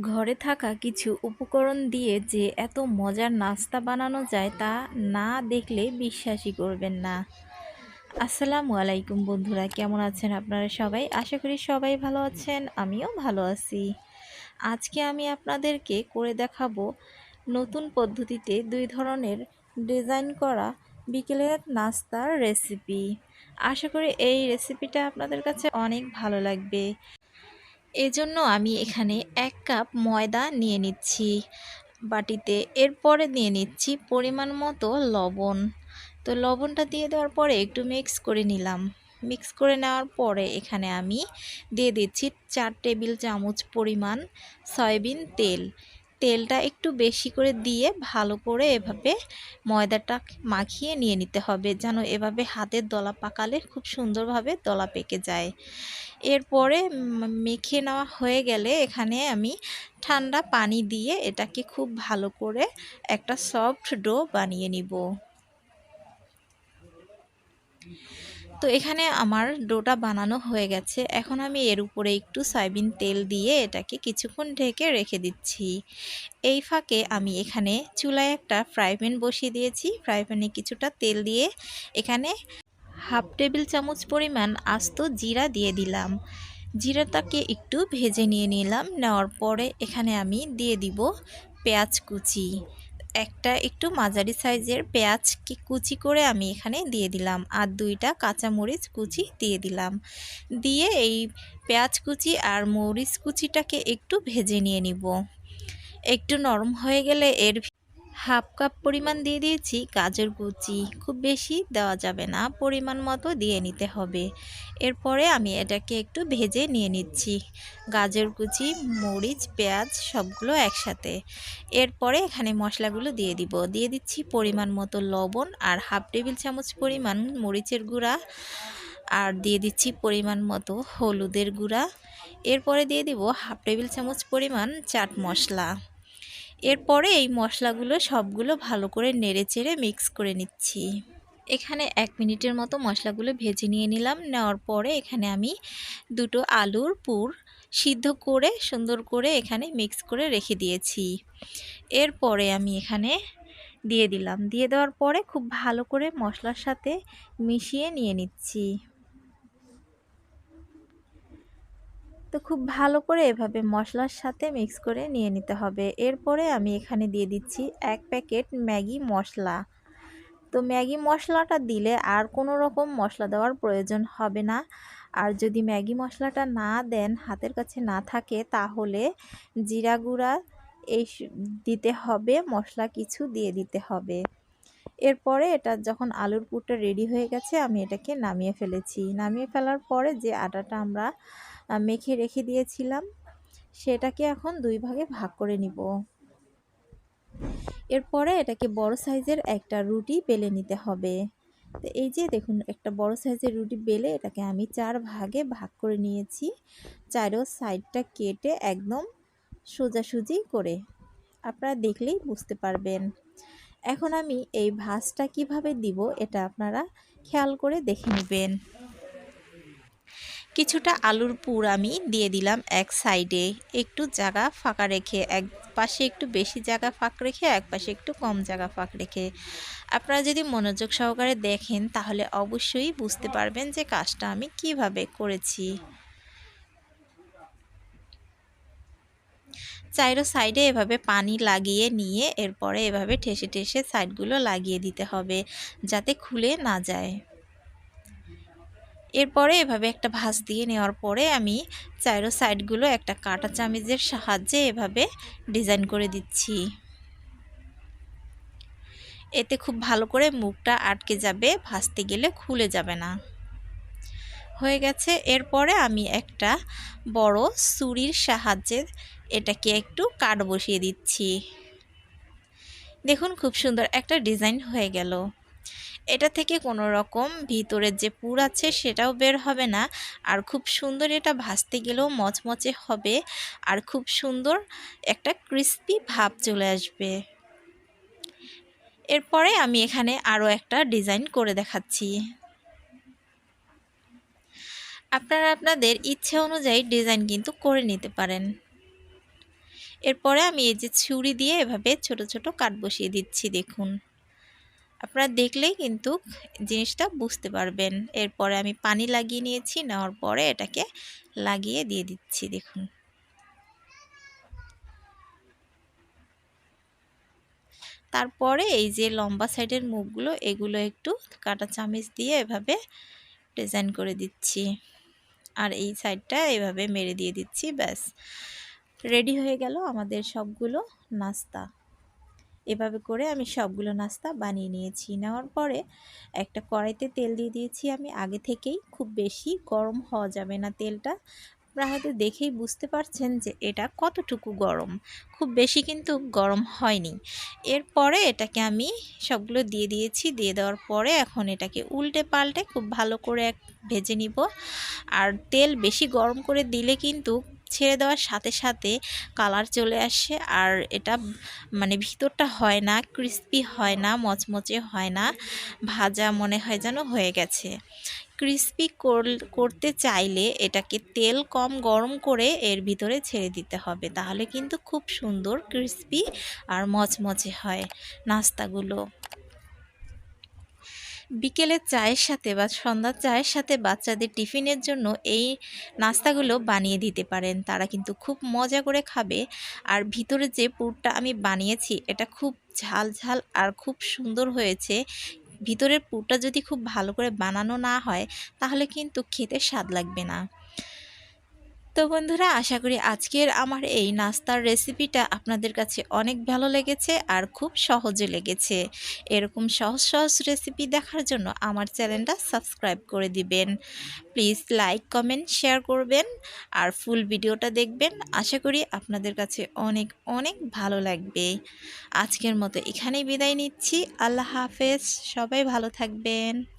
ঘরে থাকা কিছু উপকরণ দিয়ে যে এত মজার নাস্তা বানানো যায় তা না দেখলে বিশ্বাসই করবেন না। আসসালামু আলাইকুম বন্ধুরা, কেমন আছেন আপনারা সবাই? আশা করি সবাই ভালো আছেন, আমিও ভালো আছি। আজকে আমি আপনাদেরকে করে দেখাবো নতুন পদ্ধতিতে দুই ধরনের ডিজাইন করা বিকেলের নাস্তার রেসিপি। আশা করি এই রেসিপিটা আপনাদের কাছে অনেক ভালো লাগবে। এজন্য আমি এখানে এক কাপ ময়দা নিয়ে নিচ্ছি বাটিতে। এরপরে দিয়ে নিচ্ছি পরিমাণ মতো লবণ। তো লবণটা দিয়ে দেওয়ার পরে একটু মিক্স করে নিলাম। মিক্স করে নেওয়ার পরে এখানে আমি দিয়ে দিচ্ছি চার টেবিল চামচ পরিমাণ সয়াবিন তেল। তেলটা একটু বেশি করে দিয়ে ভালো করে এভাবে ময়দাটা মাখিয়ে নিয়ে নিতে হবে, যেন এভাবে হাতের দলা পাকালে খুব সুন্দরভাবে দলা পেকে যায়। এরপরে মেখে নেওয়া হয়ে গেলে এখানে আমি ঠান্ডা পানি দিয়ে এটাকে খুব ভালো করে একটা সফট ডো বানিয়ে নিব। তো এখানে আমার ডোটা বানানো হয়ে গেছে। এখন আমি এর উপরে একটু সয়াবিন তেল দিয়ে এটাকে কিছুক্ষণ ঢেকে রেখে দিচ্ছি। এই ফাঁকে আমি এখানে চুলায় একটা ফ্রাই প্যান বসিয়ে দিয়েছি। ফ্রাই প্যানে কিছুটা তেল দিয়ে এখানে হাফ টেবিল চামচ পরিমাণ আস্ত জিরা দিয়ে দিলাম। জিরাটাকে একটু ভেজে নিয়ে নিলাম। নেওয়ার পরে এখানে আমি দিয়ে দিব পেঁয়াজ কুচি। একটা একটু মাঝারি সাইজের পেঁয়াজকে কুচি করে আমি এখানে দিয়ে দিলাম আর দুইটা কাঁচামরিচ কুচি দিয়ে দিলাম। দিয়ে এই পেঁয়াজ কুচি আর মরিচ কুচিটাকে একটু ভেজে নিয়ে নিব। একটু নরম হয়ে গেলে এর হাফ কাপ পরিমাণ দিয়ে দিয়েছি, গাজর কুচি। খুব বেশি দেওয়া যাবে না, পরিমাণ মতো দিয়ে নিতে হবে। এরপরে আমি এটাকে একটু ভেজে নিয়ে নিচ্ছি। গাজর কুচি, মরিচ, পেঁয়াজ সবগুলো একসাথে। এরপরে এখানে মশলাগুলো দিয়ে দিব। দিয়ে দিচ্ছি পরিমাণ মতো লবণ আর হাফ টেবিল চামচ পরিমাণ মরিচের গুঁড়া। আর দিয়ে দিচ্ছি পরিমাণ মতো হলুদের গুঁড়া। এরপরে দিয়ে দিব হাফ টেবিল চামচ পরিমাণ চাট মশলা। এরপরে এই মশলাগুলো সবগুলো ভালো করে নেড়ে চেড়ে মিক্স করে নিচ্ছি। এখানে এক মিনিটের মতো মশলাগুলো ভেজে নিয়ে নিলাম। নেওয়ার পরে এখানে আমি দুটো আলুর পুর সিদ্ধ করে, সুন্দর করে এখানে মিক্স করে রেখে দিয়েছি। এরপরে আমি এখানে দিয়ে দিলাম। দিয়ে দেওয়ার পরে খুব ভালো করে মশলার সাথে মিশিয়ে নিয়ে নিচ্ছি। তো খুব ভালো করে এভাবে মশলার সাথে মিক্স করে নিয়ে নিতে হবে। এরপরে আমি এখানে দিয়ে দিচ্ছি এক প্যাকেট ম্যাগি মশলা। তো ম্যাগি মশলাটা দিলে আর কোনো রকম মশলা দেওয়ার প্রয়োজন হবে না। আর যদি ম্যাগি মশলাটা না দেন, হাতের কাছে না থাকে, তাহলে জিরা গুঁড়া এই দিতে হবে, মশলা কিছু দিয়ে দিতে হবে। এরপরে এটা যখন আলুর পুরটা রেডি হয়ে গেছে, আমি এটাকে নামিয়ে ফেলেছি। নামিয়ে ফেলার পরে যে আটাটা আমরা মেখে রেখে দিয়েছিলাম। সেটাকে এখন দুই ভাগে ভাগ করে নিব। এরপরে এটাকে বড় সাইজের একটা রুটি বেলে নিতে হবে। তো এই যে দেখুন, একটা বড় সাইজের রুটি বেলে এটাকে আমি চার ভাগে ভাগ করে নিয়েছি। চারো সাইডটা কেটে একদম সোজাসুজি করে। আপনারা দেখলেই বুঝতে পারবেন। এখন আমি এই ভাজটা কীভাবে দিব, এটা আপনারা খেয়াল করে দেখে নেবেন। কিছুটা আলুর পুর আমি দিয়ে দিলাম এক সাইডে। একটু জায়গা ফাঁকা রেখে, এক পাশে একটু বেশি জায়গা ফাঁক রেখে, এক পাশে একটু কম জায়গা ফাঁক রেখে। আপনারা যদি মনোযোগ সহকারে দেখেন, তাহলে অবশ্যই বুঝতে পারবেন যে কাজটা আমি কীভাবে করেছি। চাইরো সাইডে এভাবে পানি লাগিয়ে নিয়ে, এরপরে এভাবে ঠেসে ঠেসে সাইডগুলো লাগিয়ে দিতে হবে, যাতে খুলে না যায়। এরপরে এভাবে একটা ভাঁজ দিয়ে নেওয়ার পরে আমি চাইরো সাইডগুলো একটা কাটা চামিজের সাহায্যে এভাবে ডিজাইন করে দিচ্ছি। এতে খুব ভালো করে মুখটা আটকে যাবে, ভাজতে গেলে খুলে যাবে না। হয়ে গেছে, এরপরে আমি একটা বড় সুরির সাহায্যে এটাকে একটু কাট বসিয়ে দিচ্ছি। দেখুন, খুব সুন্দর একটা ডিজাইন হয়ে গেল। এটা থেকে কোনো রকম ভিতরের যে পুর আছে সেটাও বের হবে না। আর খুব সুন্দর এটা ভাজতে গেলেও মচমচে হবে। আর খুব সুন্দর একটা ক্রিস্পি ভাব চলে আসবে। এরপরে আমি এখানে আরও একটা ডিজাইন করে দেখাচ্ছি। আপনারা আপনাদের ইচ্ছে অনুযায়ী ডিজাইন কিন্তু করে নিতে পারেন। এরপরে আমি এই যে ছুরি দিয়ে এভাবে ছোট ছোট কাট বসিয়ে দিচ্ছি, দেখুন। আপনারা দেখলেই কিন্তু জিনিসটা বুঝতে পারবেন। এরপরে আমি পানি লাগিয়ে নিয়েছি, নেওয়ার পরে এটাকে লাগিয়ে দিয়ে দিচ্ছি, দেখুন। তারপরে এই যে লম্বা সাইডের মুখগুলো, এগুলো একটু কাটা চামিচ দিয়ে এভাবে ডিজাইন করে দিচ্ছি। আর এই সাইডটা এভাবে মেরে দিয়ে দিচ্ছি, ব্যাস। রেডি হয়ে গেল আমাদের সবগুলো নাস্তা। এভাবে করে আমি সবগুলো নাস্তা বানিয়ে নিয়েছি। নেওয়ার পরে একটা কড়াইতে তেল দিয়ে দিয়েছি আমি। আগে থেকেই খুব বেশি গরম হওয়া যাবে না তেলটা। আপনারা হয়তো দেখেই বুঝতে পারছেন যে এটা কতটুকু গরম। খুব বেশি কিন্তু গরম হয়নি। এরপরে এটাকে আমি সবগুলো দিয়ে দিয়েছি। দিয়ে দেওয়ার পরে এখন এটাকে উল্টে পাল্টে খুব ভালো করে ভেজে নিব। আর তেল বেশি গরম করে দিলে কিন্তু ছেড়ে দেওয়ার সাথে সাথে কালার চলে আসে আর এটা মানে ভিতরটা হয় না, ক্রিস্পি হয় না, মচমচে হয় না, ভাজা মনে হয় যেন হয়ে গেছে। ক্রিস্পি করতে চাইলে এটাকে তেল কম গরম করে এর ভিতরে ছেড়ে দিতে হবে, তাহলে কিন্তু খুব সুন্দর, ক্রিস্পি আর মচমচে হয় নাস্তাগুলো। বিকেলের চায়ের সাথে বা সন্ধ্যার চায়ের সাথে বাচ্চাদের টিফিনের জন্য এই নাস্তাগুলো বানিয়ে দিতে পারেন। তারা কিন্তু খুব মজা করে খাবে। আর ভিতরে যে পুরটা আমি বানিয়েছি, এটা খুব ঝাল ঝাল আর খুব সুন্দর হয়েছে। ভিতরের পুরটা যদি খুব ভালো করে বানানো না হয়, তাহলে কিন্তু খেতে স্বাদ লাগবে না। তো বন্ধুরা, আশা করি আজকের আমার এই নাস্তার রেসিপিটা আপনাদের কাছে অনেক ভালো লেগেছে আর খুব সহজে লেগেছে। এরকম সহজ সহজ রেসিপি দেখার জন্য আমার চ্যানেলটা সাবস্ক্রাইব করে দিবেন। প্লিজ লাইক, কমেন্ট, শেয়ার করবেন আর ফুল ভিডিওটা দেখবেন। আশা করি আপনাদের কাছে অনেক অনেক ভালো লাগবে। আজকের মতো এখানেই বিদায় নিচ্ছি। আল্লাহ হাফেজ। সবাই ভালো থাকবেন।